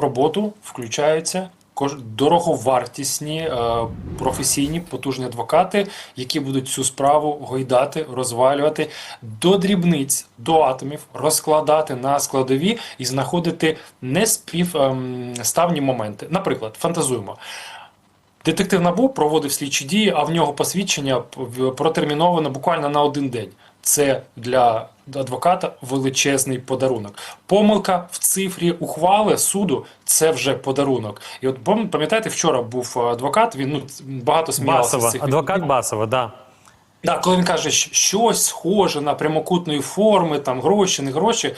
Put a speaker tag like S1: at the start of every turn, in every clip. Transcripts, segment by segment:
S1: роботу включаються дороговартісні, е, професійні, потужні адвокати, які будуть цю справу гойдати, розвалювати до дрібниць, до атомів, розкладати на складові і знаходити неспівставні моменти. Наприклад, фантазуємо. Детектив НАБУ проводив слідчі дії, а в нього посвідчення протерміновано буквально на один день. Це для адвоката величезний подарунок. Помилка в цифрі ухвали суду це вже подарунок. І от пам- пам'ятаєте, вчора був адвокат. Він ну багато сміявся
S2: Басова,
S1: з цих
S2: адвокат. Басова, да.
S1: Да, коли він каже, що щось схоже на прямокутної форми, там гроші, не гроші.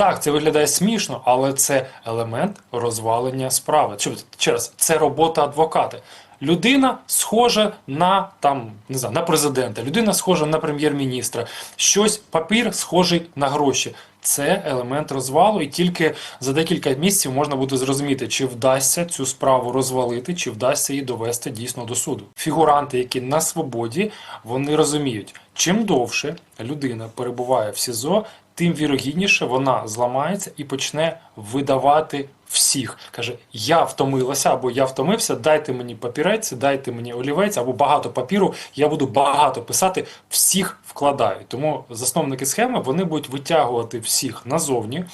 S1: Так, це виглядає смішно, але це елемент розвалення справи. Ще раз, це робота адвоката. Людина схожа на там не знаю, на президента, людина схожа на прем'єр-міністра. Щось папір схожий на гроші. Це елемент розвалу, і тільки за декілька місяців можна буде зрозуміти, чи вдасться цю справу розвалити, чи вдасться її довести дійсно до суду. Фігуранти, які на свободі, вони розуміють, чим довше людина перебуває в СІЗО, тим вірогідніше вона зламається і почне видавати всіх. Каже: Я втомилася або я втомився, дайте мені папірець, дайте мені олівець або багато папіру. Я буду багато писати, всіх вкладаю. Тому засновники схеми вони будуть витягувати всіх назовні.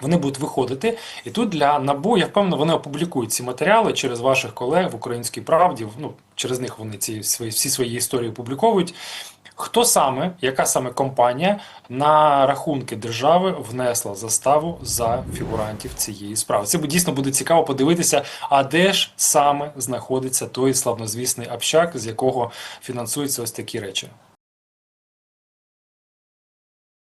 S1: Вони будуть виходити, і тут для НАБУ, я впевнений, вони опублікують ці матеріали через ваших колег в Українській правді. Ну через них вони ці свої всі свої історії опубліковують. Хто саме, яка саме компанія на рахунки держави внесла заставу за фігурантів цієї справи? Це дійсно буде цікаво подивитися, а де ж саме знаходиться той славнозвісний общак, з якого фінансуються ось такі речі.